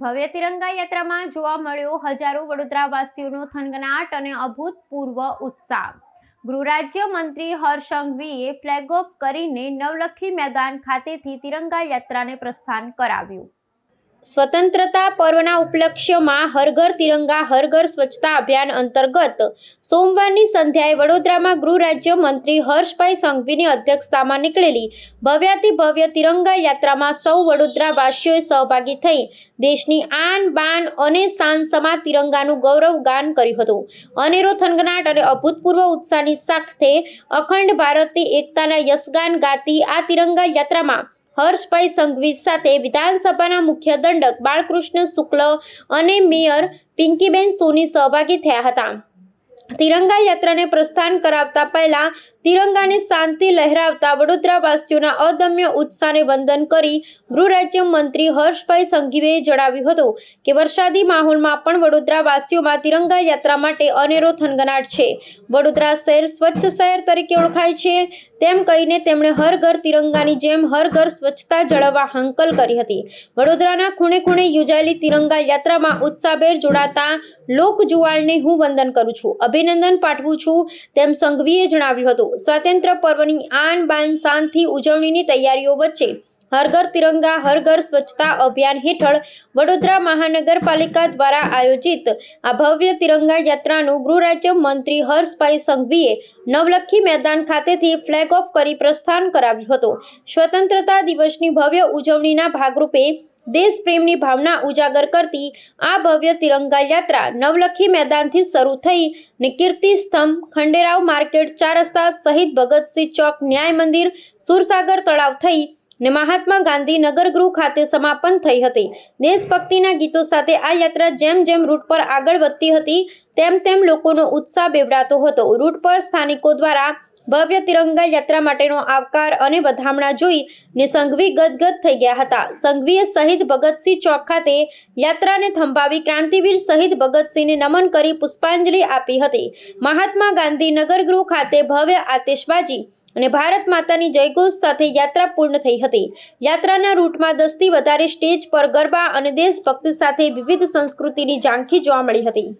ભવ્ય તિરંગા યાત્રામાં જોવા મળ્યો હજારો વડોદરાવાસીઓનો થનગનાટ અને અભૂતપૂર્વ ઉત્સાહ. ગૃહ રાજ્ય મંત્રી હર્ષ સંઘવીએ ફ્લેગ ઓફ કરીને નવલખી મેદાન ખાતેથી તિરંગા યાત્રાને પ્રસ્થાન કરાવ્યું. સ્વતંત્રતા પર્વના ઉપલક્ષ્યમાં હર ઘર તિરંગા હર ઘર સ્વચ્છતા અભિયાન અંતર્ગત સોમવારની સંધ્યાએ વડોદરામાં ગૃહ રાજ્ય મંત્રી હર્ષભાઈ સંઘવીની અધ્યક્ષતામાં નીકળેલી ભવ્યાતિ ભવ્ય તિરંગા યાત્રામાં સૌ વડોદરાવાસીઓએ સહભાગી થઈ દેશની આન, બાન અને શાન સમા તિરંગાનું ગૌરવ ગાન કર્યું હતું. અનેરો થનગનાટ અને અભૂતપૂર્વ ઉત્સાહની સાથે અખંડ ભારતની એકતાના યશગાન ગાતી આ તિરંગા યાત્રામાં હર્ષભાઈ સંઘવી સાથે વિધાનસભાના મુખ્ય દંડક બાળકૃષ્ણ શુક્લ અને મેયર પિંકીબેન સોની સહભાગી થયા હતા. તિરંગા યાત્રાને પ્રસ્થાન કરાવતા પહેલા તિરંગાને શાંતિ લહેરાવતા વડોદરાવાસીઓના અદમ્ય ઉત્સાહને વંદન કરી ગૃહ રાજ્ય મંત્રી હર્ષભાઈ સંઘવીએ જણાવ્યું હતું કે વરસાદી માહોલમાં પણ વડોદરાવાસીઓમાં તિરંગા યાત્રા માટે અનેરો થનગનાટ છે. વડોદરા શહેર સ્વચ્છ શહેર તરીકે ઓળખાય છે. તેમ કહીને તેમણે હર ઘર તિરંગાની જેમ હર ઘર સ્વચ્છતા જાળવવા હંકલ કરી હતી. વડોદરાના ખૂણે ખૂણે યોજાયેલી તિરંગા યાત્રામાં ઉત્સાહભેર જોડાતા લોક જુવાળને હું વંદન કરું છું. અભિનંદન પાઠવું છું. તેમ સંઘવીએ જણાવ્યું હતું. સ્વાતંત્ર્ય પર્વની આન બાન શાનથી ઉજવણીની તૈયારીઓ વચ્ચે હર ઘર તિરંગા, હર ઘર સ્વચ્છતા અભિયાન હેઠળ વડોદરા મહાનગરપાલિકા દ્વારા આયોજિત આ ભવ્ય તિરંગા યાત્રાનું ગૃહ રાજ્ય મંત્રી હર્ષભાઈ સંઘવીએ નવલખી મેદાન ખાતેથી ફ્લેગ ઓફ કરી પ્રસ્થાન કરાવ્યું હતું. સ્વતંત્રતા દિવસની ભવ્ય ઉજવણીના ભાગરૂપે દેશપ્રેમની ભાવના ઉજાગર કરતી આ ભવ્ય તિરંગા યાત્રા નવલખી મેદાનથી શરૂ થઈ ને કીર્તિ સ્તંભ ખંડેરાવ માર્કેટ, ચાર રસ્તા શહીદ ભગતસિંહ ચોક, ન્યાય મંદિર, સુરસાગર તળાવ થઈ ને મહાત્મા ગાંધી નગરગૃહ ખાતે સમાપન થઈ હતી. દેશભક્તિના ગીતો સાથે આ યાત્રા જેમ જેમ રૂટ પર આગળ વધતી હતી, તેમ તેમ લોકોનો ઉત્સાહ બેવડાતો હતો. રૂટ પર સ્થાનિકો દ્વારા ભવ્ય તિરંગા યાત્રા માટેનો આવકાર અને વધામણા જોઈ ને સંઘવી ગદગદ થઈ ગયા હતા. સંઘવીએ શહીદ ભગતસિંહ ચોક ખાતે યાત્રાને થંભાવી ક્રાંતિવીર શહીદ ભગતસિંહને નમન કરી પુષ્પાંજલિ આપી હતી. મહાત્મા ગાંધી નગરગૃહ ખાતે ભવ્ય આતિશબાજી અને ભારત માતાની જયઘોષ સાથે યાત્રા પૂર્ણ થઈ હતી. યાત્રાના રૂટમાં દસથી વધારે સ્ટેજ પર ગરબા અને દેશભક્તિ સાથે વિવિધ સંસ્કૃતિની ઝાંખી જોવા મળી હતી.